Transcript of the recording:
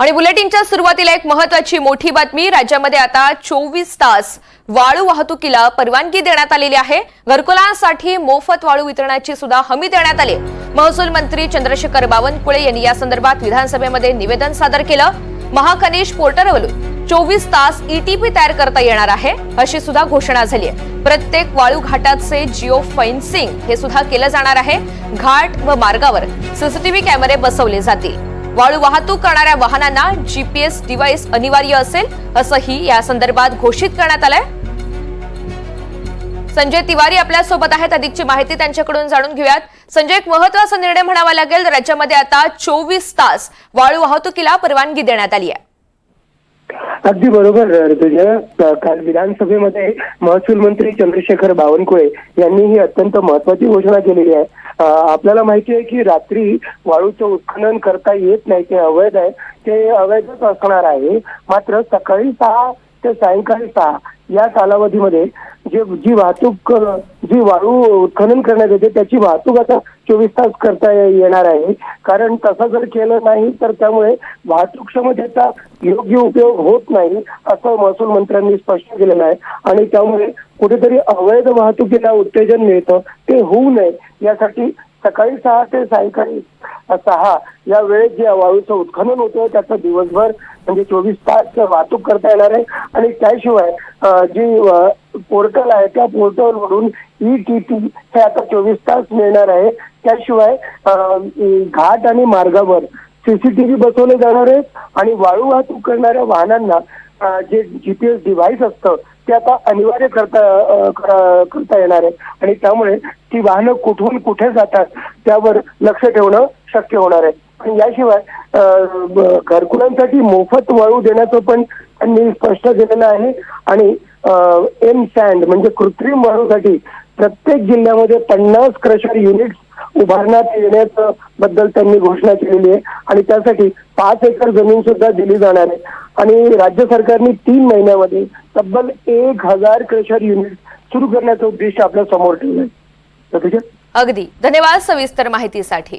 आणि बुलेटिनच्या सुरुवातीला एक महत्वाची मोठी बातमी राज्यामध्ये आता चोवीस तास वाळू वाहतुकीला परवानगी देण्यात आलेली आहे. घरकुलांसाठी मोफत वाळू वितरणाची सुद्धा हमी देण्यात आली. महसूल मंत्री चंद्रशेखर बावनकुळे यांनी या संदर्भात विधानसभेमध्ये निवेदन सादर केलं. महाखनिज पोर्टलवरून चोवीस तास ईटीपी तयार करता येणार आहे अशी सुद्धा घोषणा झाली आहे. प्रत्येक वाळू घाटाचे जिओ फेन्सिंग हे सुद्धा केलं जाणार आहे. घाट व मार्गावर सीसीटीव्ही कॅमेरे बसवले जातील. वाळू वाहतूक करणाऱ्या वाहनांना जीपीएस डिव्हाइस अनिवार्य असेल असंही या संदर्भात घोषित करण्यात आलंय. संजय तिवारी आपल्यासोबत आहेत. अधिकची माहिती त्यांच्याकडून जाणून घेऊयात. संजय एक महत्त्वाचा निर्णय म्हणावा लागेल. राज्यामध्ये आता चोवीस तास वाळू वाहतुकीला परवानगी देण्यात आली आहे. अगदी बरोबर ऋतुजा. काल विधानसभेमध्ये महसूल मंत्री चंद्रशेखर बावनकुळे यांनी ही अत्यंत महत्वाची घोषणा केलेली आहे. आपल्याला माहिती आहे की रात्री वाळूचं उत्खनन करता येत नाही ते अवैध आहे. ते अवैधच असणार आहे. मात्र सकाळी सहा ते सायंकाळी सहा या कालावधीमध्ये जे जी वाहतूक जी वाळू उत्खनन करण्यात येते त्याची वाहतूक आता चोवीस तास करता येणार आहे. कारण तसं जर केलं नाही तर त्यामुळे वाहतूक क्षमतेचा योग्य उपयोग होत नाही असं महसूल मंत्र्यांनी स्पष्ट केलेलं आहे. आणि त्यामुळे कुठेतरी अवैध वाहतुकीला उत्तेजन मिळतं ते होऊ नये. यासाठी सकाळी सहा ते सायंकाळी सहा या वेळेत जे वाळूचं उत्खनन होतं त्याचं दिवसभर म्हणजे चोवीस तास वाहतूक करता येणार आहे. आणि त्याशिवाय जी पोर्टल आहे त्या पोर्टलवरून ई टी पी हे आता चोवीस तास मिळणार आहे. त्याशिवाय घाट आणि मार्गावर सीसीटीव्ही बसवले जाणार आहेत आणि वाळू वाहतूक करणाऱ्या वाहनांना जे जीपीएस डिव्हाइस असतं ते आता अनिवार्य करता करता येणार आहे. आणि त्यामुळे ती वाहनं कुठून कुठे जातात त्यावर लक्ष ठेवणं शक्य होणार आहे. आणि याशिवाय घरकुलांसाठी मोफत वाळू देण्याचं पण त्यांनी स्पष्ट केलेलं आहे. आणि एम सँड म्हणजे कृत्रिम वाळूसाठी प्रत्येक जिल्ह्यामध्ये पन्नास क्रशर युनिट्स उभारण्यात येण्याचं बद्दल त्यांनी घोषणा केलेली आहे. आणि त्यासाठी पाच एकर जमीन सुद्धा दिली जाणार आहे. आणि राज्य सरकारने तीन महिन्यामध्ये तब्बल एक हजार क्रशर युनिट सुरू करण्याचं उद्दिष्ट आपल्यासमोर ठेवलं आहे अगदी. धन्यवाद सविस्तर माहितीसाठी.